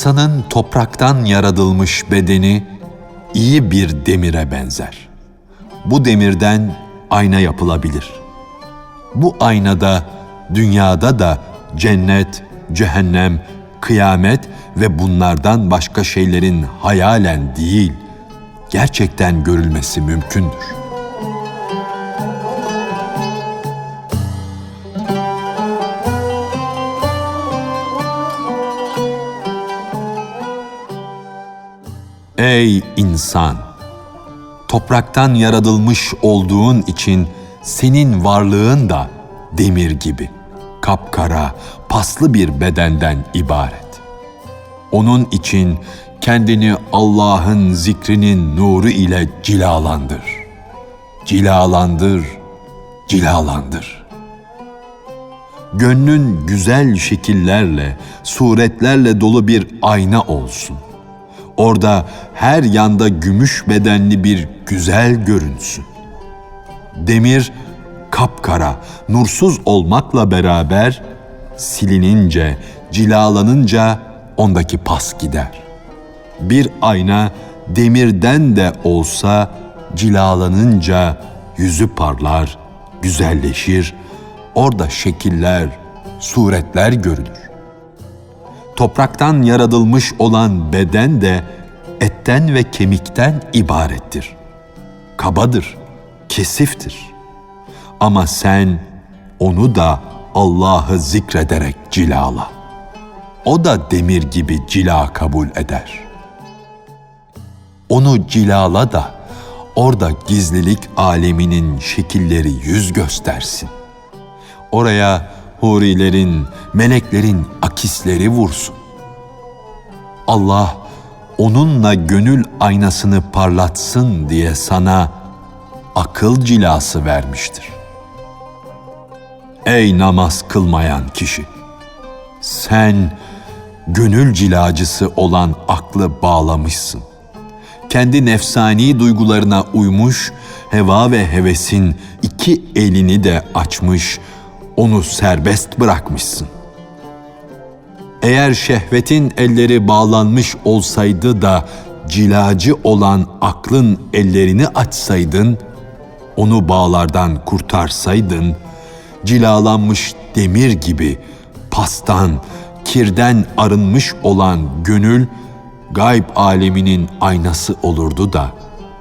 İnsanın topraktan yaratılmış bedeni iyi bir demire benzer. Bu demirden ayna yapılabilir. Bu aynada dünyada da cennet, cehennem, kıyamet ve bunlardan başka şeylerin hayalen değil, gerçekten görülmesi mümkündür. Ey insan! Topraktan yaratılmış olduğun için senin varlığın da demir gibi, kapkara, paslı bir bedenden ibaret. Onun için kendini Allah'ın zikrinin nuru ile cilalandır. Cilalandır, cilalandır. Gönlün güzel şekillerle, suretlerle dolu bir ayna olsun. Orada her yanda gümüş bedenli bir güzel görünsün. Demir kapkara, nursuz olmakla beraber silinince, cilalanınca ondaki pas gider. Bir ayna demirden de olsa cilalanınca yüzü parlar, güzelleşir, orada şekiller, suretler görülür. Topraktan yaratılmış olan beden de etten ve kemikten ibarettir. Kabadır, kesiftir. Ama sen onu da Allah'ı zikrederek cilala. O da demir gibi cila kabul eder. Onu cilala da orada gizlilik aleminin şekilleri yüz göstersin. Oraya hurilerin, meleklerin akisleri vursun. Allah onunla gönül aynasını parlatsın diye sana akıl cilası vermiştir. Ey namaz kılmayan kişi! Sen gönül cilacısı olan aklı bağlamışsın. Kendi nefsani duygularına uymuş, heva ve hevesin iki elini de açmış, onu serbest bırakmışsın. Eğer şehvetin elleri bağlanmış olsaydı da cilacı olan aklın ellerini açsaydın, onu bağlardan kurtarsaydın, cilalanmış demir gibi pastan, kirden arınmış olan gönül, gayb aleminin aynası olurdu da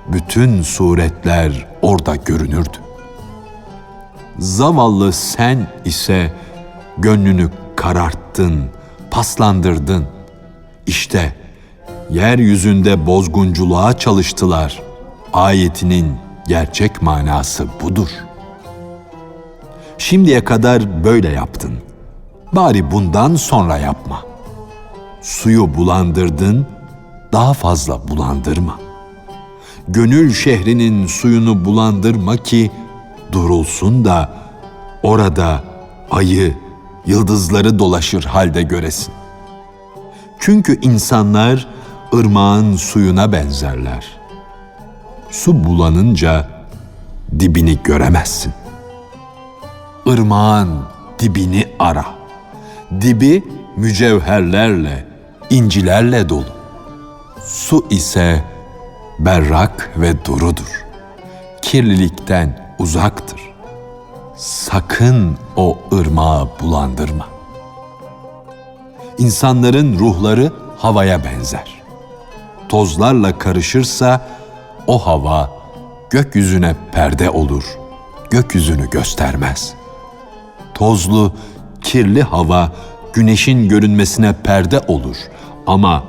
bütün suretler orada görünürdü. Zavallı sen ise gönlünü kararttın, paslandırdın. İşte yeryüzünde bozgunculuğa çalıştılar. Ayetinin gerçek manası budur. Şimdiye kadar böyle yaptın. Bari bundan sonra yapma. Suyu bulandırdın, daha fazla bulandırma. Gönül şehrinin suyunu bulandırma ki durulsun da orada ayı, yıldızları dolaşır halde göresin. Çünkü insanlar ırmağın suyuna benzerler. Su bulanınca dibini göremezsin. Irmağın dibini ara. Dibi mücevherlerle, incilerle dolu. Su ise berrak ve durudur. Kirlilikten uzaktır. Sakın o ırmağı bulandırma. İnsanların ruhları havaya benzer. Tozlarla karışırsa o hava gökyüzüne perde olur, gökyüzünü göstermez. Tozlu, kirli hava güneşin görünmesine perde olur ama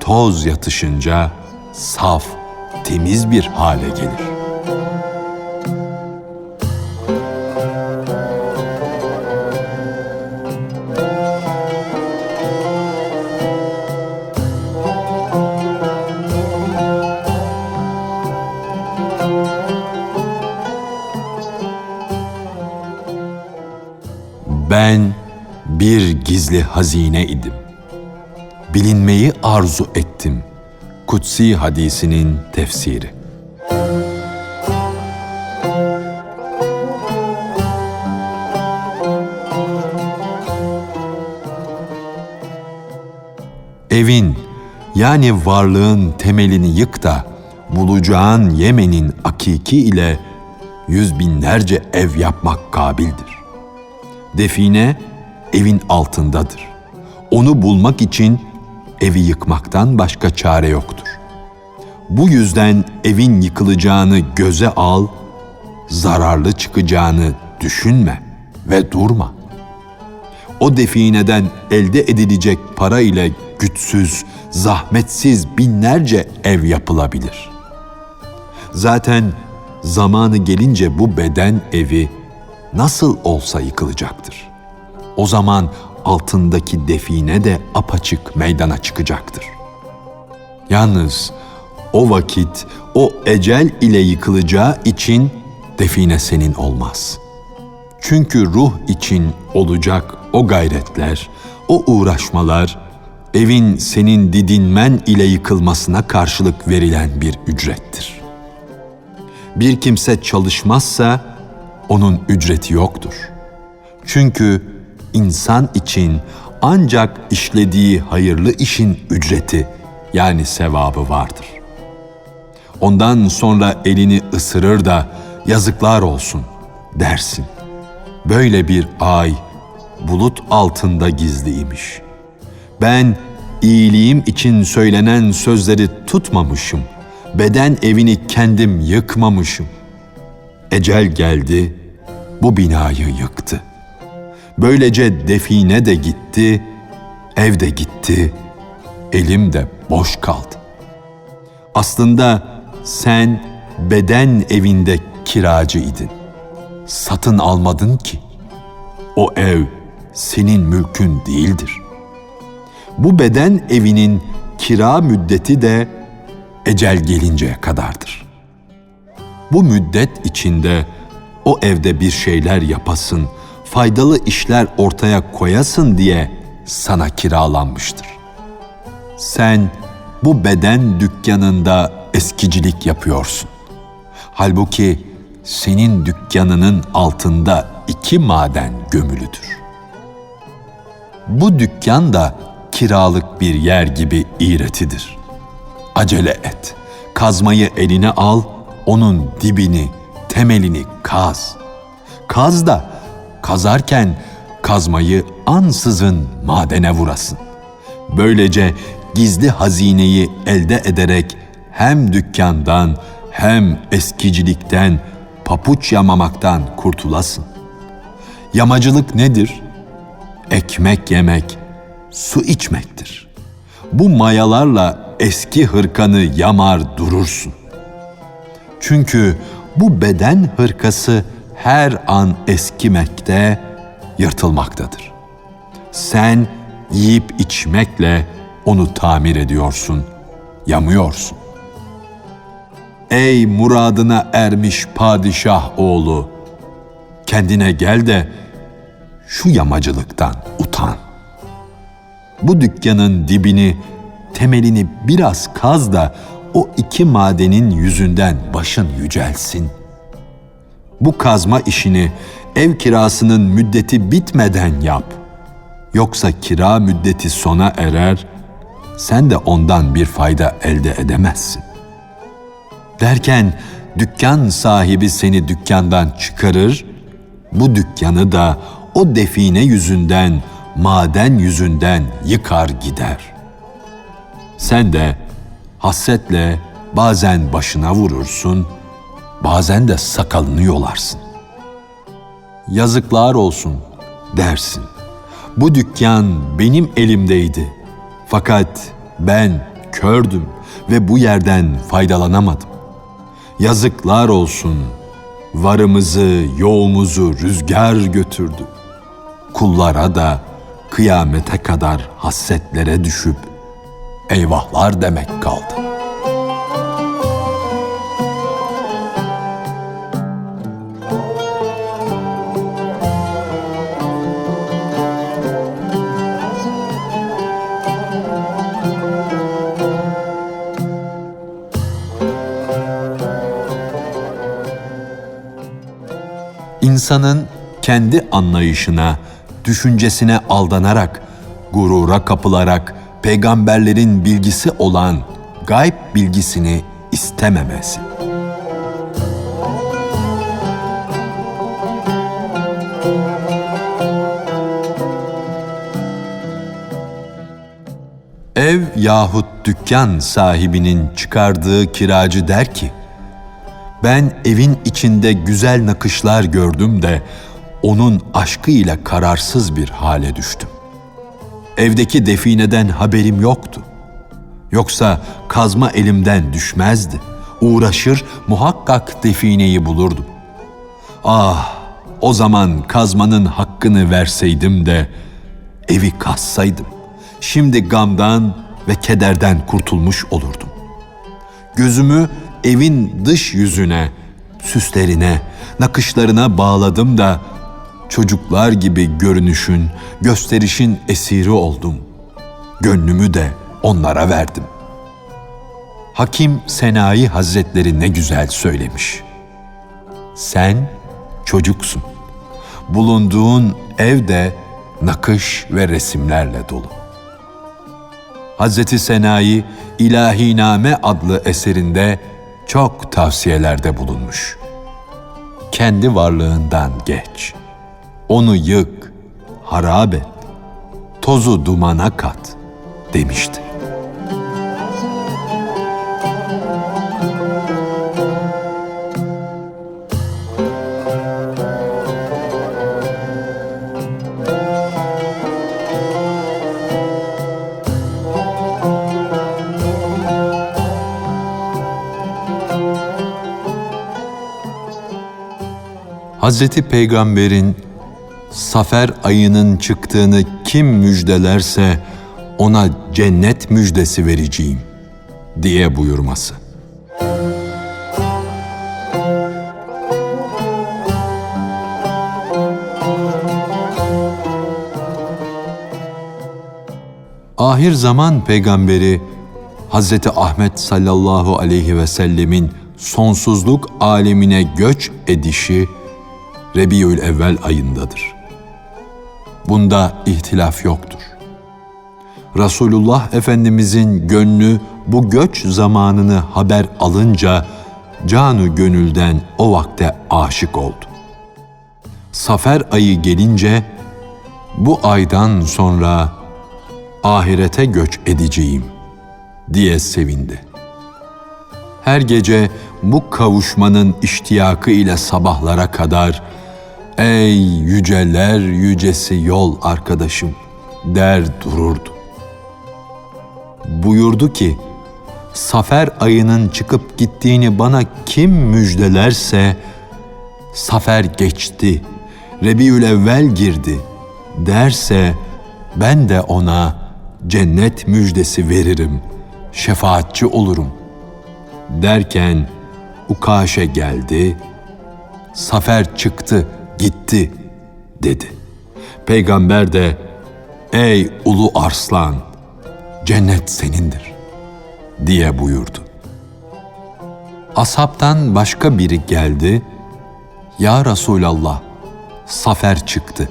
toz yatışınca saf, temiz bir hale gelir. Ben bir gizli hazine idim. Bilinmeyi arzu ettim. Kutsi hadisinin tefsiri. Evin Yani varlığın temelini yık da bulacağın Yemen'in akiki ile yüz binlerce ev yapmak kabildir. Define evin altındadır. Onu bulmak için evi yıkmaktan başka çare yoktur. Bu yüzden evin yıkılacağını göze al, zararlı çıkacağını düşünme ve durma. O defineden elde edilecek para ile güçsüz, zahmetsiz binlerce ev yapılabilir. Zaten zamanı gelince bu beden evi nasıl olsa yıkılacaktır. O zaman altındaki define de apaçık meydana çıkacaktır. Yalnız o vakit o ecel ile yıkılacağı için define senin olmaz. Çünkü ruh için olacak o gayretler, o uğraşmalar, evin senin didinmen ile yıkılmasına karşılık verilen bir ücrettir. Bir kimse çalışmazsa onun ücreti yoktur. Çünkü insan için ancak işlediği hayırlı işin ücreti yani sevabı vardır. Ondan sonra elini ısırır da yazıklar olsun dersin. Böyle bir ay bulut altında gizliymiş. Ben iyiliğim için söylenen sözleri tutmamışım. Beden evini kendim yıkmamışım. Ecel geldi, bu binayı yıktı. Böylece define de gitti, ev de gitti, elim de boş kaldı. Aslında sen beden evinde kiracı idin. Satın almadın ki. O ev senin mülkün değildir. Bu beden evinin kira müddeti de ecel gelinceye kadardır. Bu müddet içinde o evde bir şeyler yapasın, faydalı işler ortaya koyasın diye sana kiralanmıştır. Sen bu beden dükkanında eskicilik yapıyorsun. Halbuki senin dükkanının altında iki maden gömülüdür. Bu dükkan da kiralık bir yer gibi iğretidir. Acele et, kazmayı eline al, onun dibini, temelini kaz. Kaz da kazarken kazmayı ansızın madene vurasın. Böylece gizli hazineyi elde ederek hem dükkandan hem eskicilikten, papuç yamamaktan kurtulasın. Yamacılık nedir? Ekmek yemek, su içmektir. Bu mayalarla eski hırkanı yamar durursun. Çünkü bu beden hırkası her an eskimekte, yırtılmaktadır. Sen yiyip içmekle onu tamir ediyorsun, yamıyorsun. Ey muradına ermiş padişah oğlu, kendine gel de şu yamacılıktan utan. Bu dükkanın dibini, temelini biraz kaz da o iki madenin yüzünden başın yücelsin. Bu kazma işini ev kirasının müddeti bitmeden yap. Yoksa kira müddeti sona erer, sen de ondan bir fayda elde edemezsin. Derken dükkan sahibi seni dükkandan çıkarır, bu dükkanı da o define yüzünden, maden yüzünden yıkar gider. Sen de hasretle bazen başına vurursun, bazen de sakalını yolarsın. Yazıklar olsun dersin. Bu dükkan benim elimdeydi. Fakat ben kördüm ve bu yerden faydalanamadım. Yazıklar olsun. Varımızı, yoğumuzu rüzgar götürdü. Kullara da kıyamete kadar hassetlere düşüp eyvahlar demek kaldı. İnsanın kendi anlayışına, düşüncesine aldanarak, gurura kapılarak peygamberlerin bilgisi olan gayb bilgisini istememesi. Ev yahut dükkan sahibinin çıkardığı kiracı der ki, ben evin içinde güzel nakışlar gördüm de onun aşkıyla kararsız bir hale düştüm. Evdeki defineden haberim yoktu. Yoksa kazma elimden düşmezdi. Uğraşır muhakkak defineyi bulurdum. Ah, o zaman kazmanın hakkını verseydim de evi kazsaydım. Şimdi gamdan ve kederden kurtulmuş olurdum. Gözümü evin dış yüzüne, süslerine, nakışlarına bağladım da çocuklar gibi görünüşün, gösterişin esiri oldum. Gönlümü de onlara verdim. Hakim Senayi Hazretleri ne güzel söylemiş. Sen çocuksun. Bulunduğun evde nakış ve resimlerle dolu. Hazreti Senayi İlahiname adlı eserinde çok tavsiyelerde bulunmuş. Kendi varlığından geç. Onu yık, harap et, tozu dumana kat demişti. Hazreti Peygamber'in Safer ayının çıktığını kim müjdelerse ona cennet müjdesi vereceğim diye buyurması. Ahir zaman peygamberi Hazreti Ahmet sallallahu aleyhi ve sellemin sonsuzluk alemine göç edişi Rebiül Evvel ayındadır. Bunda ihtilaf yoktur. Resulullah Efendimizin gönlü bu göç zamanını haber alınca canu gönülden o vakte aşık oldu. Safer ayı gelince bu aydan sonra ahirete göç edeceğim diye sevindi. Her gece bu kavuşmanın iştiyakı ile sabahlara kadar Ey yüceler yücesi yol arkadaşım der dururdu. Buyurdu ki, Safer ayının çıkıp gittiğini bana kim müjdelerse, Safer geçti, Rebiül Evvel girdi derse, ben de ona cennet müjdesi veririm, şefaatçi olurum. Derken Ukaşe geldi, Safer çıktı, gitti dedi. Peygamber de ey ulu arslan cennet senindir diye buyurdu. Ashabtan başka biri geldi. Ya Resulallah Safer çıktı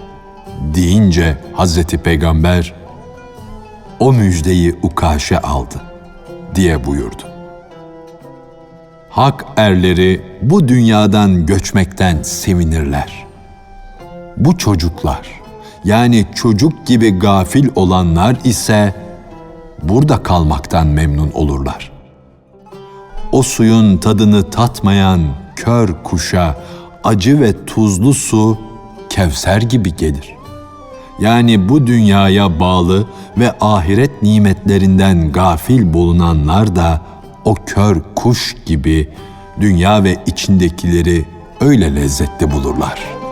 deyince Hazreti Peygamber o müjdeyi Ukaşe aldı diye buyurdu. Hak erleri bu dünyadan göçmekten sevinirler. Bu çocuklar yani çocuk gibi gafil olanlar ise burada kalmaktan memnun olurlar. O suyun tadını tatmayan kör kuşa acı ve tuzlu su Kevser gibi gelir. Yani bu dünyaya bağlı ve ahiret nimetlerinden gafil bulunanlar da o kör kuş gibi dünya ve içindekileri öyle lezzetli bulurlar.''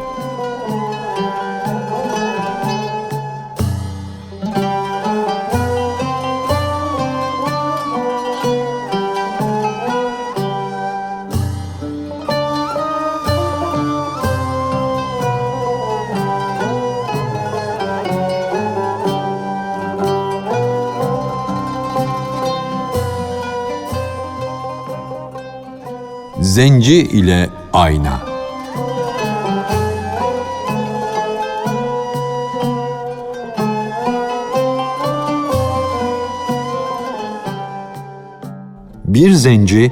Zenci ile ayna. Bir zenci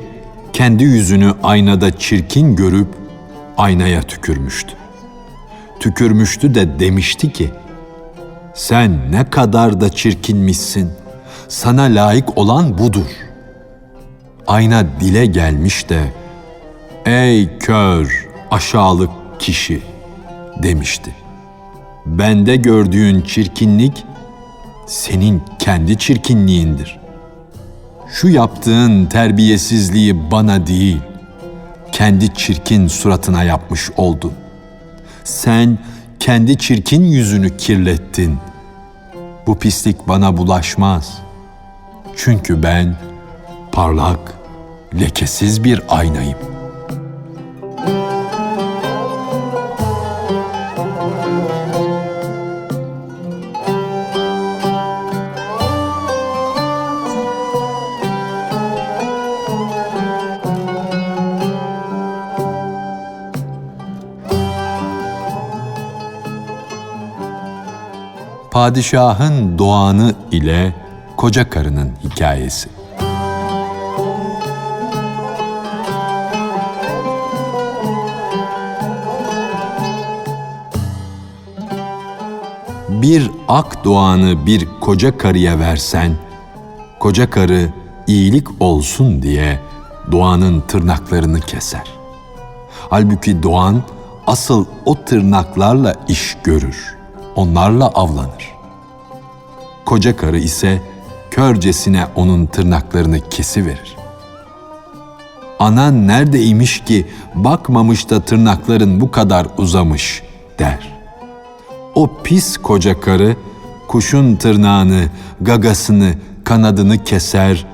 kendi yüzünü aynada çirkin görüp aynaya tükürmüştü. Tükürmüştü de demişti ki, sen ne kadar da çirkinmişsin, sana layık olan budur. Ayna dile gelmiş de, ey kör, aşağılık kişi demişti. Bende gördüğün çirkinlik senin kendi çirkinliğindir. Şu yaptığın terbiyesizliği bana değil, kendi çirkin suratına yapmış oldun. Sen kendi çirkin yüzünü kirlettin. Bu pislik bana bulaşmaz. Çünkü ben parlak, lekesiz bir aynayım. Padişahın doğanı ile koca karının hikayesi. Bir ak doğanı bir koca karıya versen, koca karı iyilik olsun diye doğanın tırnaklarını keser. Halbuki doğan asıl o tırnaklarla iş görür, onlarla avlanır. Koca karı ise körcesine onun tırnaklarını kesiverir. Anan neredeymiş ki bakmamış da tırnakların bu kadar uzamış der. O pis koca karı kuşun tırnağını, gagasını, kanadını keser,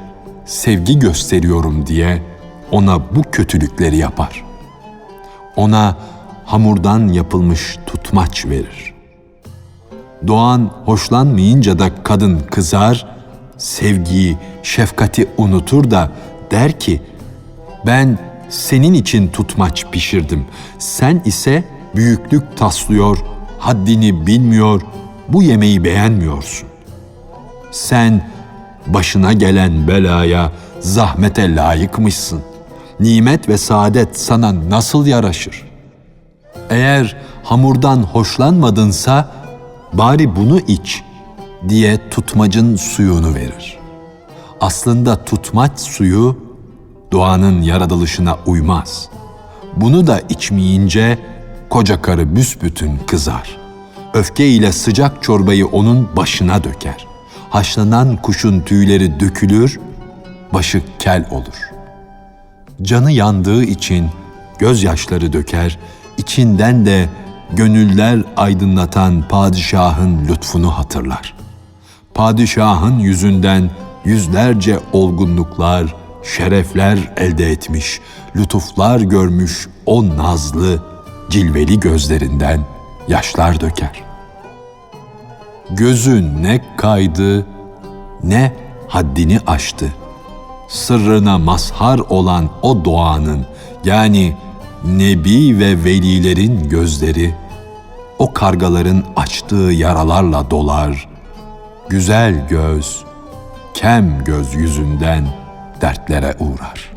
sevgi gösteriyorum diye ona bu kötülükleri yapar. Ona hamurdan yapılmış tutmaç verir. Doğan hoşlanmayınca da kadın kızar, sevgiyi, şefkati unutur da der ki, ben senin için tutmaç pişirdim. Sen ise büyüklük taslıyor, haddini bilmiyor, bu yemeği beğenmiyorsun. Sen başına gelen belaya, zahmete layıkmışsın. Nimet ve saadet sana nasıl yaraşır? Eğer hamurdan hoşlanmadınsa bari bunu iç diye tutmacın suyunu verir. Aslında tutmaç suyu doğanın yaratılışına uymaz. Bunu da içmeyince koca karı büsbütün kızar. Öfke ile sıcak çorbayı onun başına döker. Haşlanan kuşun tüyleri dökülür, başı kel olur. Canı yandığı için gözyaşları döker, içinden de gönüller aydınlatan padişahın lütfunu hatırlar. Padişahın yüzünden yüzlerce olgunluklar, şerefler elde etmiş, lütuflar görmüş o nazlı, cilveli gözlerinden yaşlar döker. Gözü ne kaydı, ne haddini aştı. Sırrına mazhar olan o doğanın yani nebi ve velilerin gözleri o kargaların açtığı yaralarla dolar. Güzel göz, kem göz yüzünden dertlere uğrar.''